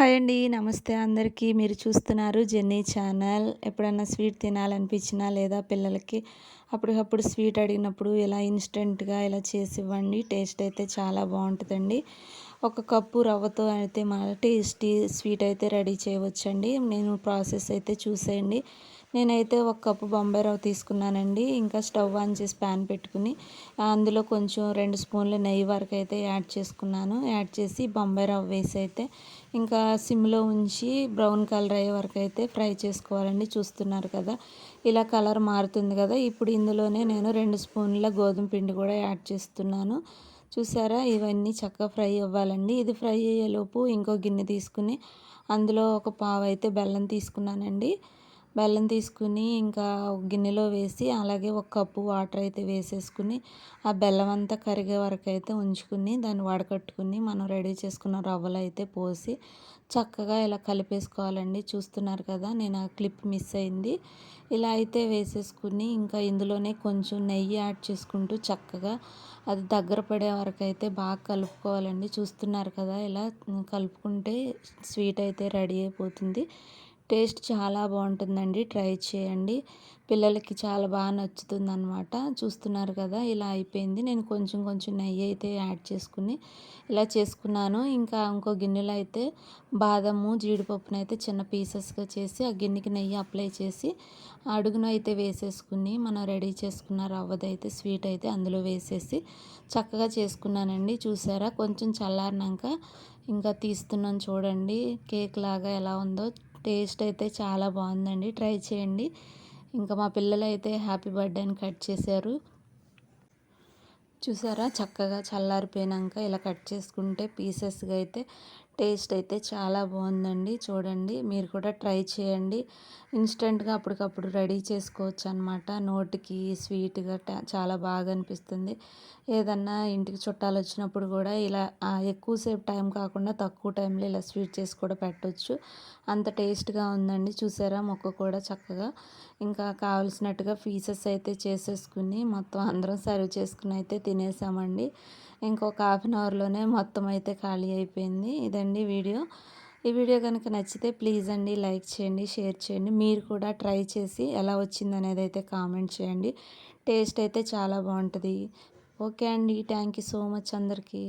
Hi అండి. నమస్తే అందరికీ. మీరు చూస్తున్నారు జెన్నీ ఛానల్. ఎప్పుడన్నా స్వీట్ తినాలనిపించినా లేదా పిల్లలకి అప్పటికప్పుడు స్వీట్ అడిగినప్పుడు ఇలా ఇన్స్టెంట్గా ఇలా చేసి ఇవ్వండి టేస్ట్ అయితే చాలా బాగుంటుందండి. ఒక కప్పు రవ్వతో అయితే మన టేస్టీ స్వీట్ అయితే రెడీ చేయవచ్చండి. నేను ప్రాసెస్ అయితే చూసేయండి. నేనైతే ఒక కప్పు బొంబాయి రవ్వ తీసుకున్నానండి. ఇంకా స్టవ్ ఆన్ చేసి ప్యాన్ పెట్టుకుని అందులో కొంచెం రెండు స్పూన్ల నెయ్యి వరకు అయితే యాడ్ చేసుకున్నాను. యాడ్ చేసి బొంబాయి రవ్వ వేసి అయితే ఇంకా సిమ్లో ఉంచి బ్రౌన్ కలర్ అయ్యే వరకు అయితే ఫ్రై చేసుకోవాలండి. చూస్తున్నారు కదా ఇలా కలర్ మారుతుంది కదా. ఇప్పుడు ఇందులోనే నేను రెండు స్పూన్ల గోధుమ పిండి కూడా యాడ్ చేస్తున్నాను. చూసారా ఇవన్నీ చక్కగా ఫ్రై అవ్వాలండి. ఇది ఫ్రై అయ్యేలోపు ఇంకో గిన్నె తీసుకుని అందులో ఒక పావు అయితే బెల్లం తీసుకున్నానండి. బెల్లం తీసుకుని ఇంకా గిన్నెలో వేసి అలాగే ఒక కప్పు వాటర్ అయితే వేసేసుకుని ఆ బెల్లం అంతా కరిగే వరకు అయితే ఉంచుకుని దాన్ని వడకట్టుకుని మనం రెడీ చేసుకున్న రవ్వలు అయితే పోసి చక్కగా ఇలా కలిపేసుకోవాలండి. చూస్తున్నారు కదా నేను ఆ క్లిప్ మిస్ అయింది. ఇలా అయితే వేసేసుకుని ఇంకా ఇందులోనే కొంచెం నెయ్యి యాడ్ చేసుకుంటూ చక్కగా అది దగ్గర పడే వరకు అయితే బాగా కలుపుకోవాలండి. చూస్తున్నారు కదా ఇలా కలుపుకుంటే స్వీట్ అయితే రెడీ అయిపోతుంది. టేస్ట్ చాలా బాగుంటుందండి. ట్రై చేయండి. పిల్లలకి చాలా బాగా నచ్చుతుంది అనమాట చూస్తున్నారు కదా ఇలా అయిపోయింది. నేను కొంచెం కొంచెం నెయ్యి అయితే యాడ్ చేసుకుని ఇలా చేసుకున్నాను. ఇంకా ఇంకో గిన్నెలో అయితే బాదము జీడిపప్పును అయితే చిన్న పీసెస్గా చేసి ఆ గిన్నెకి నెయ్యి అప్లై చేసి అడుగున అయితే వేసేసుకుని మనం రెడీ చేసుకున్న రవ్వదైతే స్వీట్ అయితే అందులో వేసేసి చక్కగా చేసుకున్నానండి. చూసారా? కొంచెం చల్లారినాక ఇంకా తీస్తున్నాను చూడండి. కేక్ లాగా ఎలా ఉందో టేస్ట్ అయితే చాలా బాగుందండి. ట్రై చేయండి. ఇంకా మా పిల్లలు అయితే హ్యాపీ బర్త్డే అని కట్ చేశారు. చూసారా? చక్కగా చల్లారిపోయినాక ఇలా కట్ చేసుకుంటే పీసెస్గా అయితే టేస్ట్ అయితే చాలా బాగుందండి. చూడండి మీరు కూడా ట్రై చేయండి. ఇన్స్టెంట్గా అప్పటికప్పుడు రెడీ చేసుకోవచ్చు అనమాట నోటికి స్వీట్గా చాలా బాగా అనిపిస్తుంది. ఏదన్నా ఇంటికి చుట్టాలు వచ్చినప్పుడు కూడా ఇలా ఎక్కువసేపు టైం కాకుండా తక్కువ టైంలో ఇలా స్వీట్ చేసి కూడా పెట్టవచ్చు అంత టేస్ట్గా ఉందండి. చూసారా మొక్క కూడా చక్కగా. ఇంకా కావలసినట్టుగా పీసెస్ అయితే చేసేసుకుని మొత్తం అందరం సర్వ్ చేసుకుని అయితే తినేసామండి. ఇంకొక హాఫ్ అన్ అవర్లోనే మొత్తం అయితే ఖాళీ అయిపోయింది. ఇదండి వీడియో. ఈ వీడియో కనుక నచ్చితే ప్లీజ్ అండి లైక్ చేయండి షేర్ చేయండి. మీరు కూడా ట్రై చేసి ఎలా వచ్చింది అనేది అయితే కామెంట్ చేయండి. టేస్ట్ అయితే చాలా బాగుంటుంది. ఓకే అండి. థ్యాంక్ యూ సో మచ్ అందరికీ.